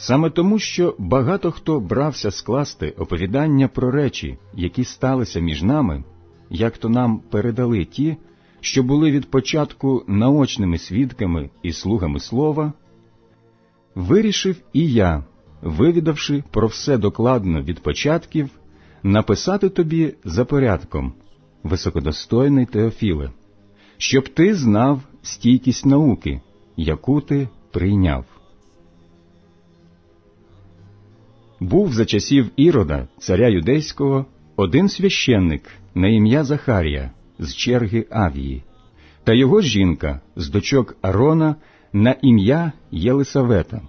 Саме тому, що багато хто брався скласти оповідання про речі, які сталися між нами, як то нам передали ті, що були від початку наочними свідками і слугами слова, вирішив і я, вивідавши про все докладно від початків, написати тобі за порядком, високодостойний Теофіле, щоб ти знав стійкість науки, яку ти прийняв. Був за часів Ірода, царя юдейського, один священник на ім'я Захарія з черги Авії, та його жінка з дочок Арона на ім'я Єлисавета.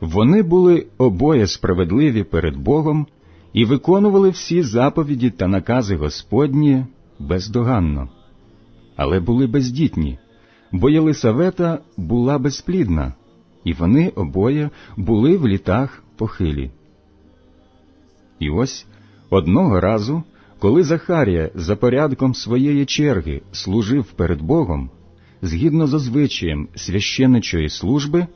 Вони були обоє справедливі перед Богом і виконували всі заповіді та накази Господні бездоганно, але були бездітні, бо Єлисавета була безплідна, і вони обоє були в літах похилі. І ось одного разу, коли Захарія за порядком своєї черги служив перед Богом, згідно з звичаєм священичої служби,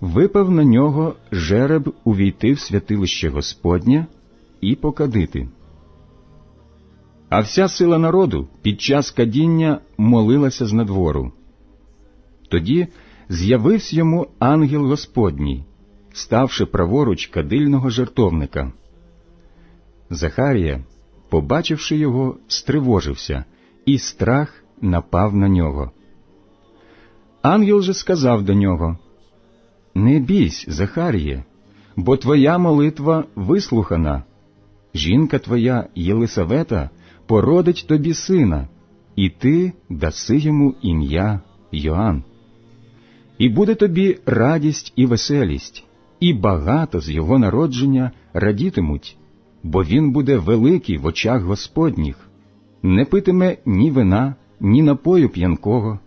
випав на нього жереб увійти в святилище Господнє і покадити. А вся сила народу під час кадіння молилася з надвору. Тоді з'явився йому ангел Господній, ставши праворуч кадильного жертовника. Захарія, побачивши його, стривожився, і страх напав на нього. Ангел же сказав до нього Не бійсь, Захаріє, бо твоя молитва вислухана. Жінка твоя Єлисавета породить тобі сина, і ти даси йому ім'я Йоанн. І буде тобі радість і веселість, і багато з його народження радітимуть, бо він буде великий в очах Господніх, не питиме ні вина, ні напою п'янкого,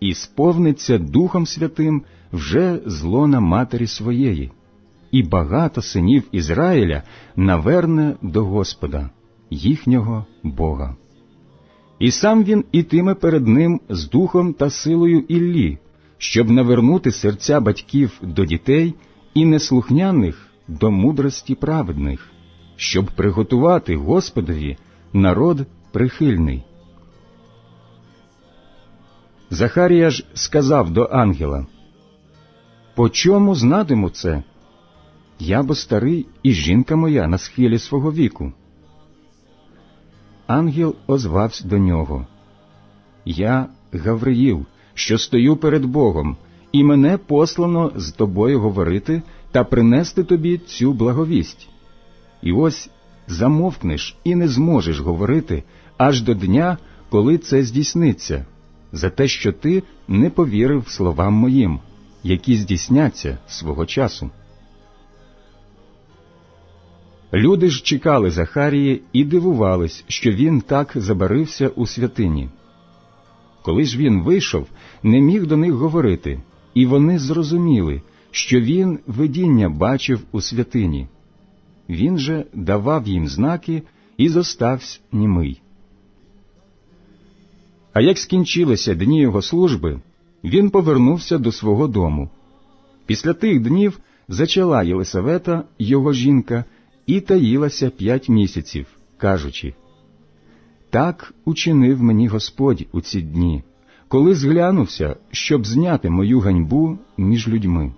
і сповниться Духом Святим вже злона матері своєї, і багато синів Ізраїля наверне до Господа, їхнього Бога. І сам він ітиме перед ним з духом та силою Іллі, щоб навернути серця батьків до дітей і неслухняних до мудрості праведних, щоб приготувати Господові народ прихильний. Захарія ж сказав до ангела По чому знатиму це? Я бо старий і жінка моя на схилі свого віку. Ангел озвався до нього Я Гавриїл, що стою перед Богом, і мене послано з тобою говорити та принести тобі цю благовість. І ось замовкнеш і не зможеш говорити аж до дня, коли це здійсниться, за те, що ти не повірив словам моїм, які здійсняться свого часу. Люди ж чекали Захарії і дивувались, що він так забарився у святині. Коли ж він вийшов, не міг до них говорити, і вони зрозуміли, що він видіння бачив у святині. Він же давав їм знаки і зостався німий. А як скінчилися дні його служби, він повернувся до свого дому. Після тих днів зачала Єлисавета, його жінка, і таїлася п'ять місяців, кажучи Так учинив мені Господь у ці дні, коли зглянувся, щоб зняти мою ганьбу між людьми.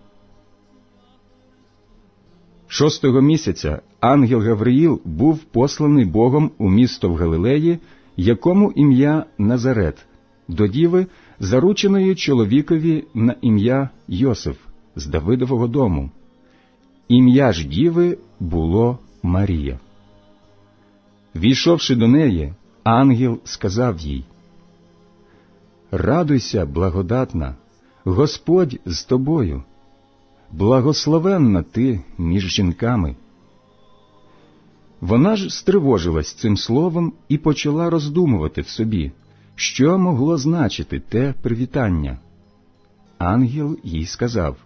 Шостого місяця ангел Гавриїл був посланий Богом у місто в Галилеї, якому ім'я Назарет, до діви, зарученої чоловікові на ім'я Йосиф з Давидового дому. Ім'я ж діви було Марія. Війшовши до неї, ангел сказав їй Радуйся, благодатна, Господь з тобою, благословенна ти між жінками. Вона ж стривожилась цим словом і почала роздумувати в собі, що могло значити те привітання. Ангел їй сказав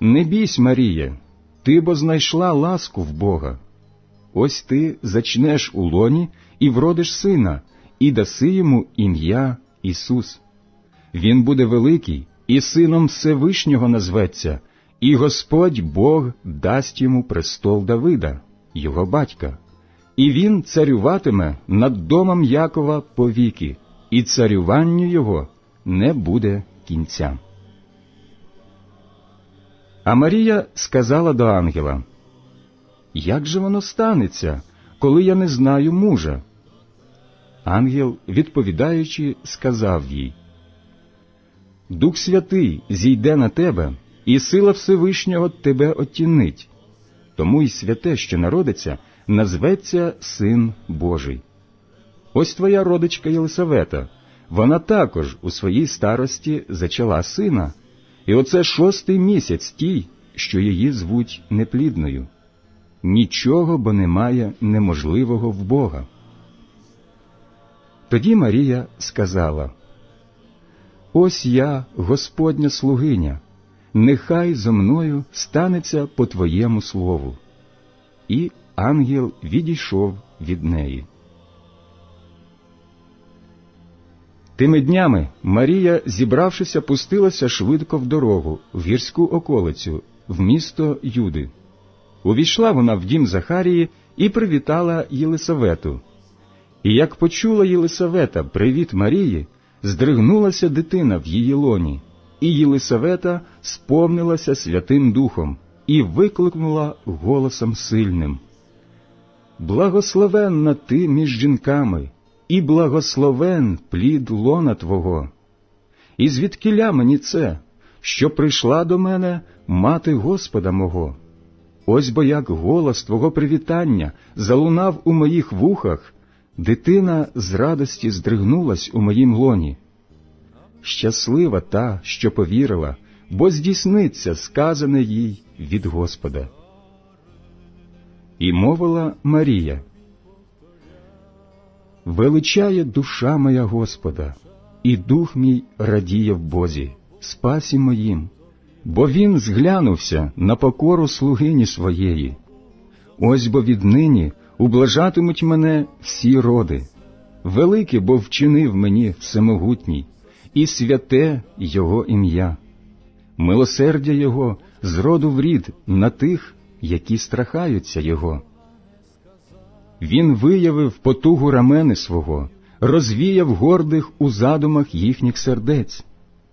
Не бійсь, Марія, ти бо знайшла ласку в Бога. Ось ти зачнеш у лоні і вродиш сина, і даси йому ім'я Ісус. Він буде великий і сином Всевишнього назветься, і Господь Бог дасть йому престол Давида, його батька, і він царюватиме над домом Якова повіки, і царюванню його не буде кінця. А Марія сказала до ангела, Як же воно станеться, коли я не знаю мужа? Ангел, відповідаючи, сказав їй, Дух Святий зійде на тебе, і сила Всевишнього тебе оттінить, тому й святе, що народиться, назветься Син Божий. Ось твоя родичка Єлисавета, вона також у своїй старості зачала сина, і оце шостий місяць тій, що її звуть неплідною. Нічого бо немає неможливого в Бога. Тоді Марія сказала Ось я, Господня слугиня, нехай зо мною станеться по Твоєму слову. І ангел відійшов від неї. Тими днями Марія, зібравшися, пустилася швидко в дорогу, в гірську околицю, в місто Юди. Увійшла вона в дім Захарії і привітала Єлисавету. І як почула Єлисавета привіт Марії, здригнулася дитина в її лоні, і Єлисавета сповнилася Святим Духом і викликнула голосом сильним. Благословенна ти між жінками, і благословен плід лона Твого. І звідкиля мені це, що прийшла до мене мати Господа мого? Ось бо як голос Твого привітання залунав у моїх вухах, дитина з радості здригнулась у моїм лоні. Щаслива та, що повірила, бо здійсниться сказане їй від Господа. І мовила Марія. Величає душа моя Господа, і дух мій радіє в Бозі, спасі моїм, бо він зглянувся на покору слугині своєї. Ось бо віднині ублажатимуть мене всі роди. Великий бо вчинив мені всемогутній, і святе Його ім'я, милосердя Його з роду в рід на тих, які страхаються Його. Він виявив потугу рамени свого, розвіяв гордих у задумах їхніх сердець,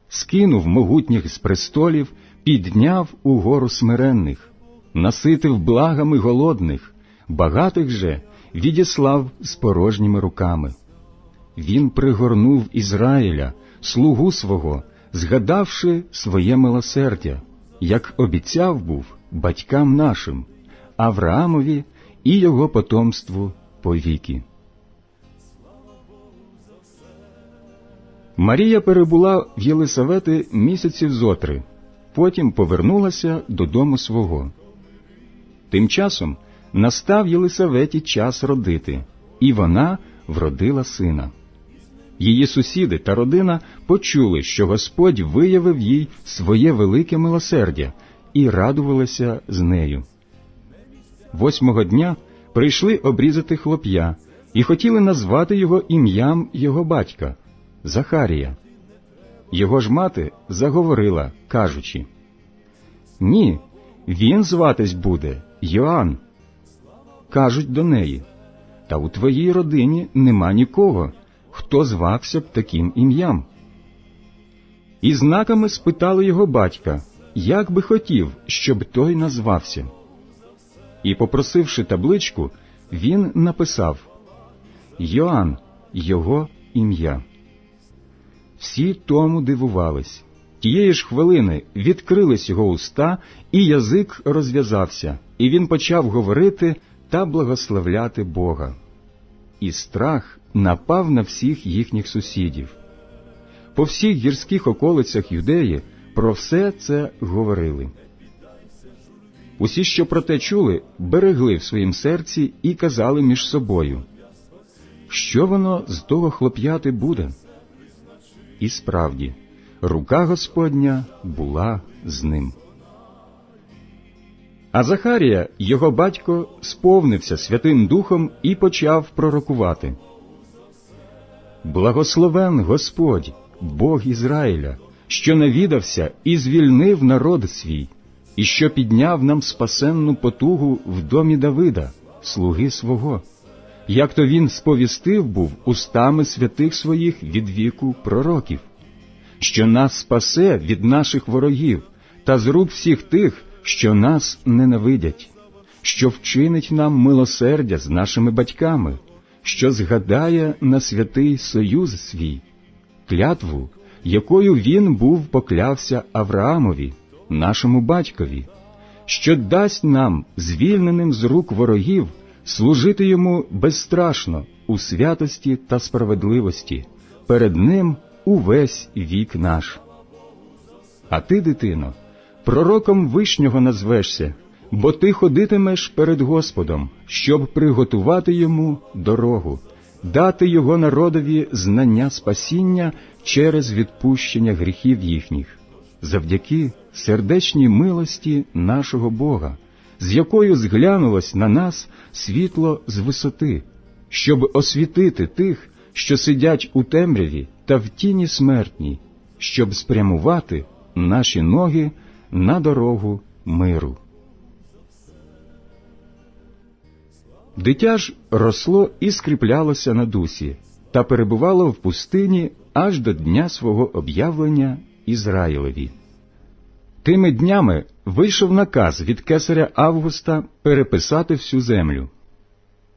скинув могутніх з престолів, підняв угору смиренних, наситив благами голодних, багатих же відіслав з порожніми руками. Він пригорнув Ізраїля, слугу свого, згадавши своє милосердя, як обіцяв був батькам нашим, Авраамові і його потомству повіки. Марія перебула в Єлисавети місяців зотри, потім повернулася додому свого. Тим часом настав Єлисаветі час родити, і вона вродила сина. Її сусіди та родина почули, що Господь виявив їй своє велике милосердя і радувалися з нею. Восьмого дня прийшли обрізати хлоп'я і хотіли назвати його ім'ям його батька Захарія. Його ж мати заговорила, кажучи Ні, він зватись буде Йоанн. Кажуть до неї, та у твоїй родині нема нікого, хто звався б таким ім'ям. І знаками спитали його батька, як би хотів, щоб той назвався. І, попросивши табличку, він написав Йоанн, його ім'я. Всі тому дивувались. Тієї ж хвилини відкрились його уста, і язик розв'язався, і він почав говорити та благословляти Бога. І страх напав на всіх їхніх сусідів. По всіх гірських околицях юдеї про все це говорили. Усі, що про те чули, берегли в своїм серці і казали між собою, що воно з того хлоп'яти буде? І справді, рука Господня була з ним. А Захарія, його батько, сповнився Святим Духом і почав пророкувати. Благословен Господь, Бог Ізраїля, що навідався і звільнив народ свій, і що підняв нам спасенну потугу в домі Давида, слуги свого, як то він сповістив був устами святих своїх від віку пророків, що нас спасе від наших ворогів та з рук всіх тих, що нас ненавидять, що вчинить нам милосердя з нашими батьками, що згадає на святий союз свій, клятву, якою він був поклявся Авраамові, нашому батькові, що дасть нам, звільненим з рук ворогів, служити йому безстрашно у святості та справедливості, перед ним увесь вік наш. А ти, дитино, пророком вишнього назвешся, бо ти ходитимеш перед Господом, щоб приготувати йому дорогу, дати його народові знання спасіння через відпущення гріхів їхніх, завдяки сердечній милості нашого Бога, з якою зглянулось на нас світло з висоти, щоб освітити тих, що сидять у темряві та в тіні смертній, щоб спрямувати наші ноги на дорогу миру. Дитя ж росло і скріплялося на дусі та перебувало в пустині аж до дня свого об'явлення Ізраїлеві. Тими днями вийшов наказ від кесаря Августа переписати всю землю.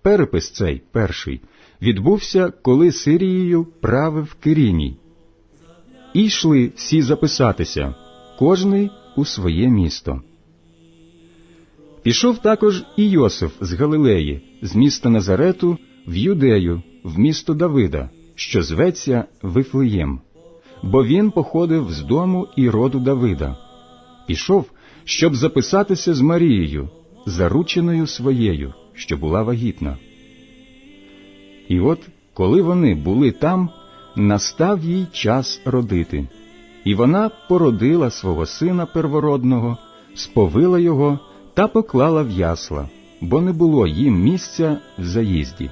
Перепис цей перший відбувся, коли Сирією правив Киріній. І йшли всі записатися, кожний у своє місто. Пішов також і Йосиф з Галилеї, з міста Назарету, в Юдею, в місто Давида, що зветься Вифлеєм, бо він походив з дому і роду Давида. Пішов, щоб записатися з Марією, зарученою своєю, що була вагітна. І от, коли вони були там, настав їй час родити, і вона породила свого сина первородного, сповила його та поклала в ясла, бо не було їм місця в заїзді.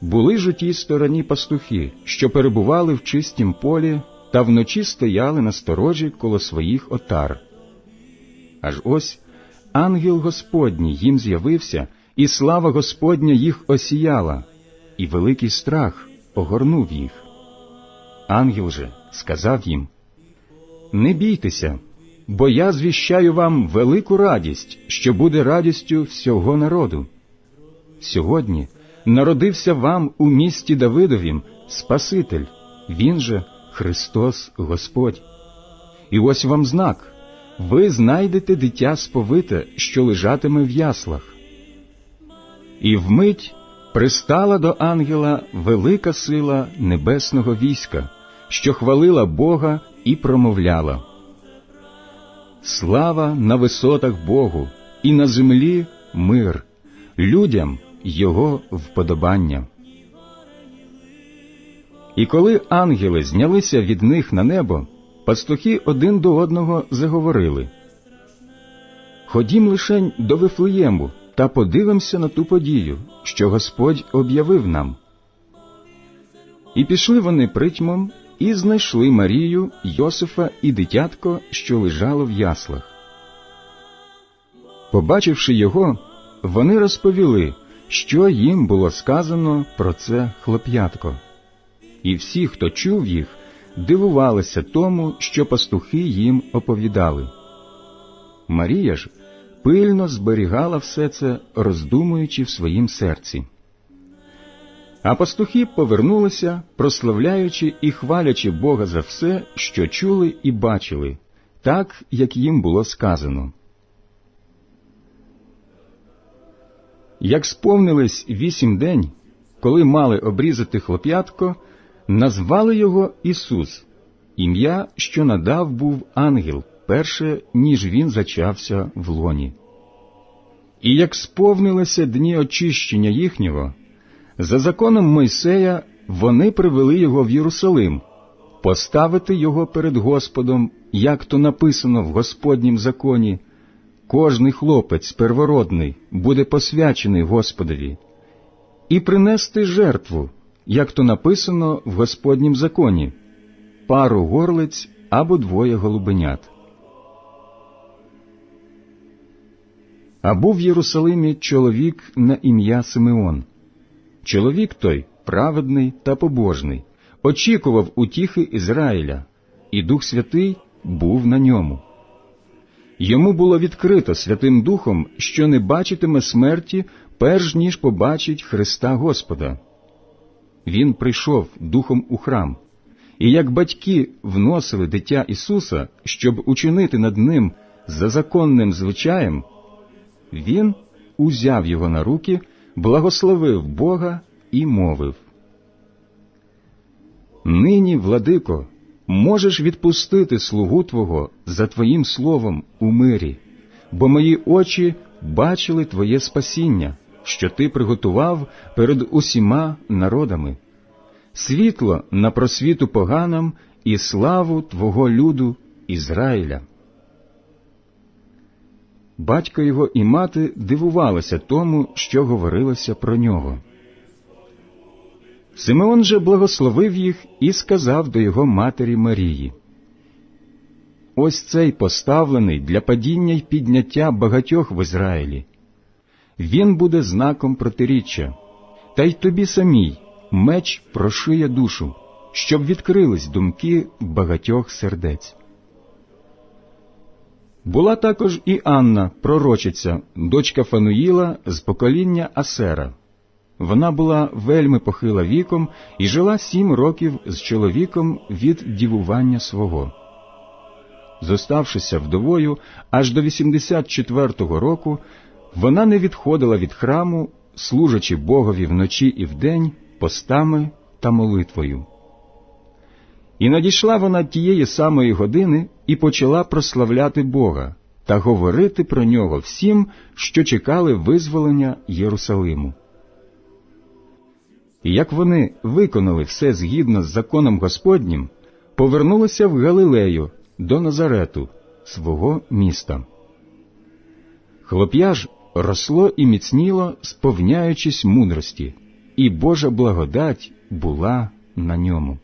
Були ж у тій стороні пастухи, що перебували в чистім полі та вночі стояли на сторожі коло своїх отар. Аж ось ангел Господній їм з'явився, і слава Господня їх осіяла, і великий страх огорнув їх. Ангел же сказав їм Не бійтеся, бо я звіщаю вам велику радість, що буде радістю всього народу. Сьогодні народився вам у місті Давидовім Спаситель, він же Христос Господь. І ось вам знак ви знайдете дитя сповите, що лежатиме в яслах. І вмить пристала до ангела велика сила небесного війська, що хвалила Бога і промовляла. Слава на висотах Богу, і на землі мир, людям Його вподобання. І коли ангели знялися від них на небо, пастухи один до одного заговорили Ходім лишень до Вифлеєму та подивимося на ту подію, що Господь об'явив нам. І пішли вони притьмом і знайшли Марію, Йосифа і дитятко, що лежало в яслах. Побачивши його, вони розповіли, що їм було сказано про це хлоп'ятко. І всі, хто чув їх, дивувалися тому, що пастухи їм оповідали. Марія ж пильно зберігала все це, роздумуючи в своїм серці. А пастухи повернулися, прославляючи і хвалячи Бога за все, що чули і бачили, так, як їм було сказано. Як сповнились вісім день, коли мали обрізати хлоп'ятко, назвали його Ісус, ім'я, що надав був ангел, перше, ніж він зачався в лоні. І як сповнилися дні очищення їхнього, за законом Мойсея вони привели його в Єрусалим, поставити його перед Господом, як то написано в Господнім законі. Кожний хлопець первородний буде посвячений Господові, і принести жертву, як то написано в Господнім законі, пару горлиць або двоє голубенят. А був в Єрусалимі чоловік на ім'я Симеон. Чоловік той праведний та побожний, очікував утіхи Ізраїля, і Дух Святий був на ньому. Йому було відкрито Святим Духом, що не бачитиме смерті, перш ніж побачить Христа Господа. Він прийшов духом у храм, і як батьки вносили дитя Ісуса, щоб учинити над ним за законним звичаєм, він узяв його на руки, благословив Бога і мовив. Нині, владико, можеш відпустити слугу Твого за Твоїм словом у мирі, бо мої очі бачили Твоє спасіння, що Ти приготував перед усіма народами, світло на просвіту поганам і славу Твого люду Ізраїля. Батько його і мати дивувалися тому, що говорилося про нього. Симеон же благословив їх і сказав до його матері Марії: Ось цей поставлений для падіння й підняття багатьох в Ізраїлі. Він буде знаком протиріччя, та й тобі самій меч прошиє душу, щоб відкрились думки багатьох сердець. Була також і Анна, пророчиця, дочка Фануїла з покоління Асера. Вона була вельми похила віком і жила сім років з чоловіком від дівування свого. Зоставшися вдовою аж до 84-го року, вона не відходила від храму, служачи Богові вночі і вдень постами та молитвою. І надійшла вона тієї самої години і почала прославляти Бога та говорити про нього всім, що чекали визволення Єрусалиму. І як вони виконали все згідно з законом Господнім, повернулися в Галилею до Назарету, свого міста. Хлоп'я ж росло і міцніло, сповняючись мудрості, і Божа благодать була на ньому.